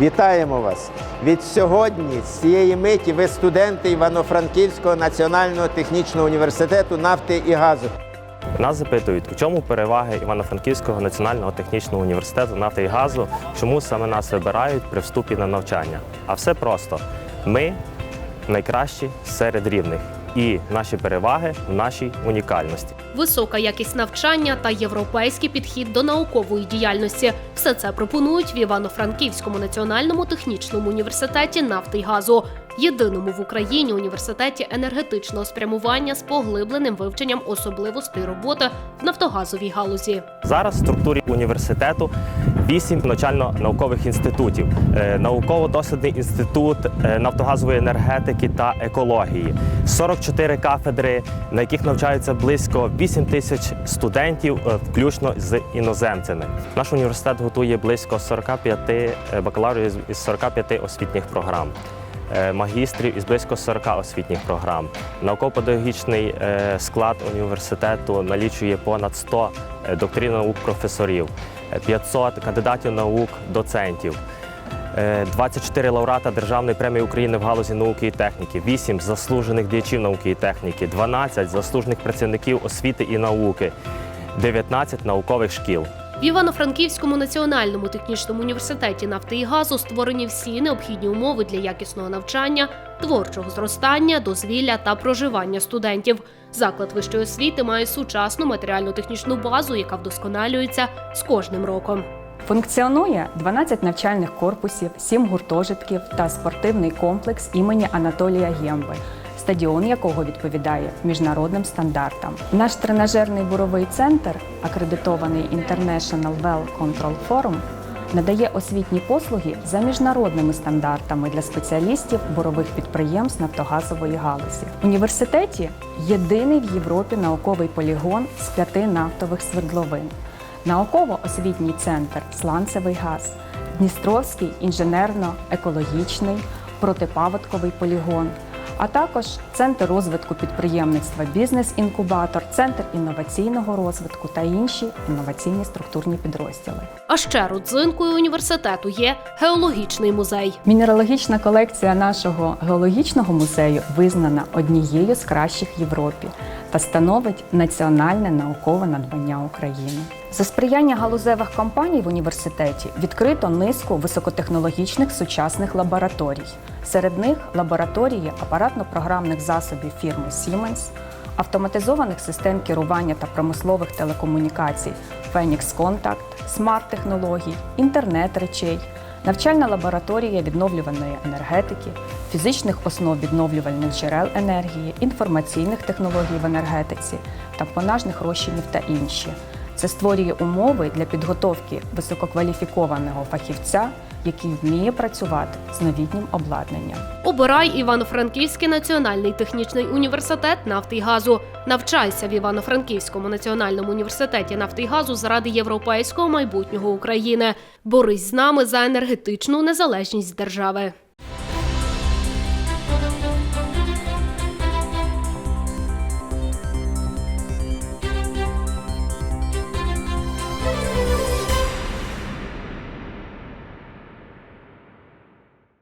Вітаємо вас! Від сьогодні, з цієї миті, ви студенти Івано-Франківського національного технічного університету нафти і газу. Нас запитують, у чому переваги Івано-Франківського національного технічного університету нафти і газу, чому саме нас вибирають при вступі на навчання. А все просто: ми найкращі серед рівних, і наші переваги в нашій унікальності. Висока якість навчання та європейський підхід до наукової діяльності все це пропонують в Івано-Франківському національному технічному університеті нафти й газу, єдиному в Україні університеті енергетичного спрямування з поглибленим вивченням особливостей роботи в нафтогазовій галузі. Зараз в структурі університету вісім навчально-наукових інститутів: Е, науково-дослідний інститут е, нафтогазової енергетики та екології, 44 кафедри, на яких навчаються близько 8 тисяч студентів, е, включно з іноземцями. Наш університет готує близько 45 е, бакалаврів із- із 45 освітніх програм. Магістрів із близько 40 освітніх програм. Науково-педагогічний склад університету налічує понад 100 е, докторів наук професорів, 500 кандидатів наук, доцентів, е, 24 лауреата Державної премії України в галузі науки і техніки, 8 заслужених діячів науки і техніки, 12 заслужених працівників освіти і науки, 19 наукових шкіл. В Івано-Франківському національному технічному університеті нафти і газу створені всі необхідні умови для якісного навчання, творчого зростання, дозвілля та проживання студентів. Заклад вищої освіти має сучасну матеріально-технічну базу, яка вдосконалюється з кожним роком. Функціонує 12 навчальних корпусів, 7 гуртожитків та спортивний комплекс імені Анатолія Гемби, стадіон якого відповідає міжнародним стандартам. Наш тренажерний буровий центр, акредитований International Well Control Forum, надає освітні послуги за міжнародними стандартами для спеціалістів бурових підприємств нафтогазової галузі. В університеті єдиний в Європі науковий полігон з п'яти нафтових свердловин. Науково-освітній центр Сланцевий газ, Дністровський інженерно-екологічний протипаводковий полігон, а також Центр розвитку підприємництва Бізнес-інкубатор, Центр інноваційного розвитку та інші інноваційні структурні підрозділи. А ще родзинкою університету є геологічний музей. Мінералогічна колекція нашого геологічного музею визнана однією з кращих в Європі та становить національне наукове надбання України. За сприяння галузевих компаній в університеті відкрито низку високотехнологічних сучасних лабораторій. Серед них лабораторії апаратно-програмних засобів фірми Siemens, автоматизованих систем керування та промислових телекомунікацій Фенікс Контакт, смарт-технологій, інтернет речей, навчальна лабораторія відновлюваної енергетики, фізичних основ відновлювальних джерел енергії, інформаційних технологій в енергетиці, тампонажних розчинів та інші. Це створює умови для підготовки висококваліфікованого фахівця, який вміє працювати з новітнім обладнанням. Обирай Івано-Франківський національний технічний університет нафти й газу. Навчайся в Івано-Франківському національному університеті нафти й газу заради європейського майбутнього України. Борись з нами за енергетичну незалежність держави.